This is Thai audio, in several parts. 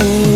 Oh.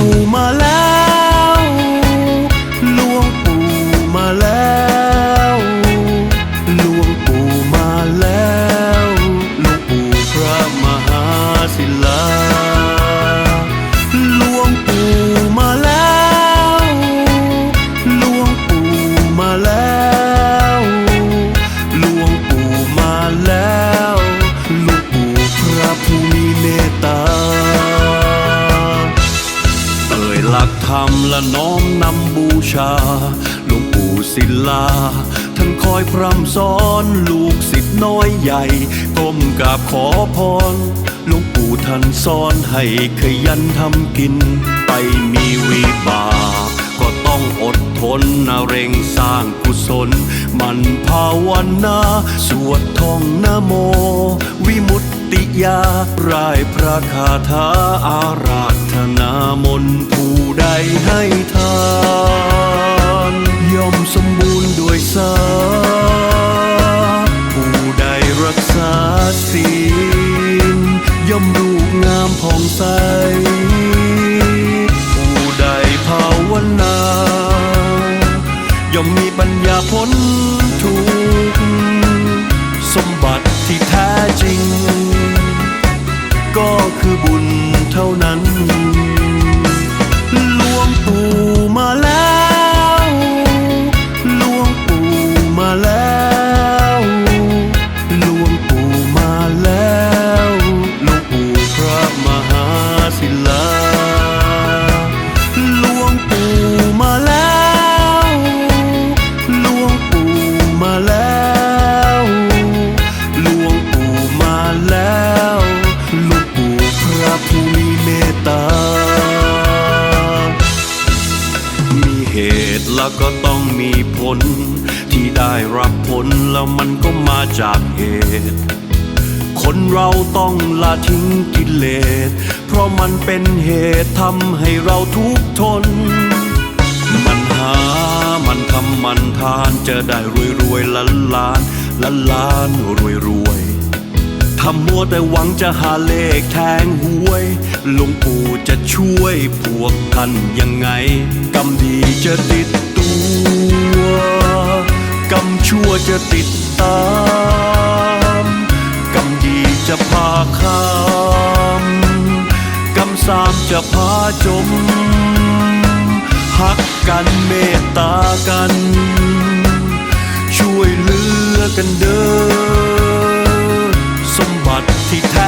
หลวงปู่ศิลา ท่านคอยพร่ำสอนลูกศิษย์น้อยใหญ่ ก้มกราบขอพร หลวงปู่ท่านสอนให้ขยันทำกิน ไปมีวิบากก็ต้องอดทนนะเร่งสร้างกุศล มันภาวนา สวดท่องนะโม ติยาร่ายพระคาถาอาราธนามนผู้ใดให้ทานย่อมสมบูรณ์ด้วยสาผู้ใดรักษาศีลย่อมรูปงามผ่องใส ผู้ใดภาวนา ย่อมมีปัญญาพ้น ก็ต้องมีผล ที่ได้รับผลแล้วมันก็มาจากเหตุ คนเราต้องละทิ้งกิเลส เพราะมันเป็นเหตุทำให้เราทุกข์ทน มันหา มันทำมันทานจะได้รวยรวยๆล้านล้านล้านล้านรวยรวยทำมัวแต่หวังจะหาเลขแทงหวยหลวงปู่จะช่วยพวกท่านยังไง กรรมดีจะติด ชั่วจะติดตามกรรมดีจะพาข้ามกรรมสามจะพาจมหักกันเมตตากัน ช่วยเหลือกันเด้อสมบัติที่แท้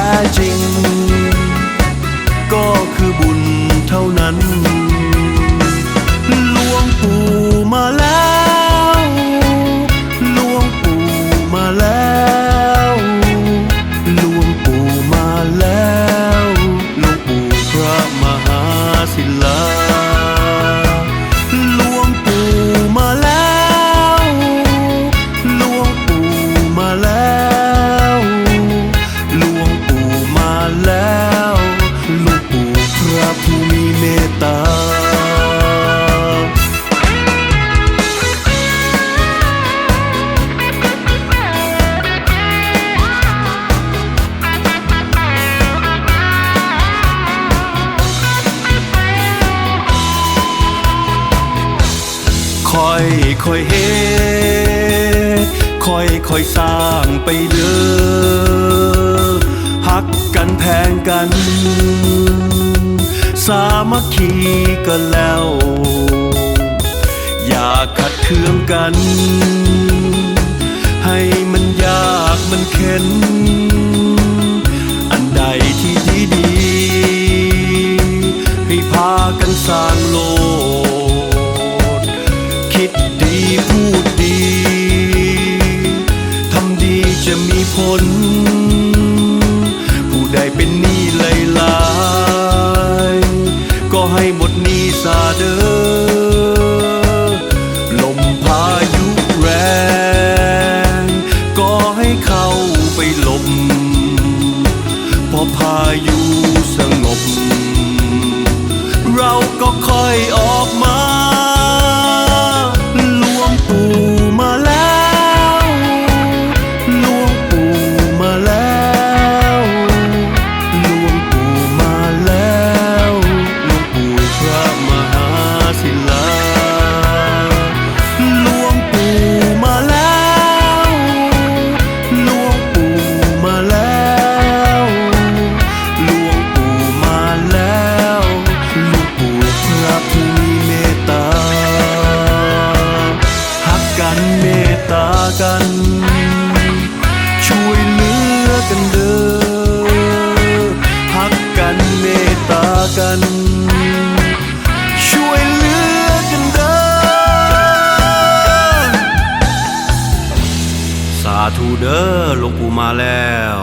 อยค่อยเฮ็ดค่อยค่อยสร้างไปเลือหักกันแพงกัน สามัคคีกันแล้ว อย่าขัดเคืองกัน ผล ผู้ใดเป็นหนี้หลหลายก็ให้หมดหนี้ซาเด้อลมพายุแรง ก็ให้เข้าไปหลบพอพายุสงบ เราก็ค่อยออกมา กัน ช่วยเหลือกันเด้อพักกันเมตตากัน ช่วยเหลือกันเด้อสาธุเด้อหลวงปู่มาแล้ว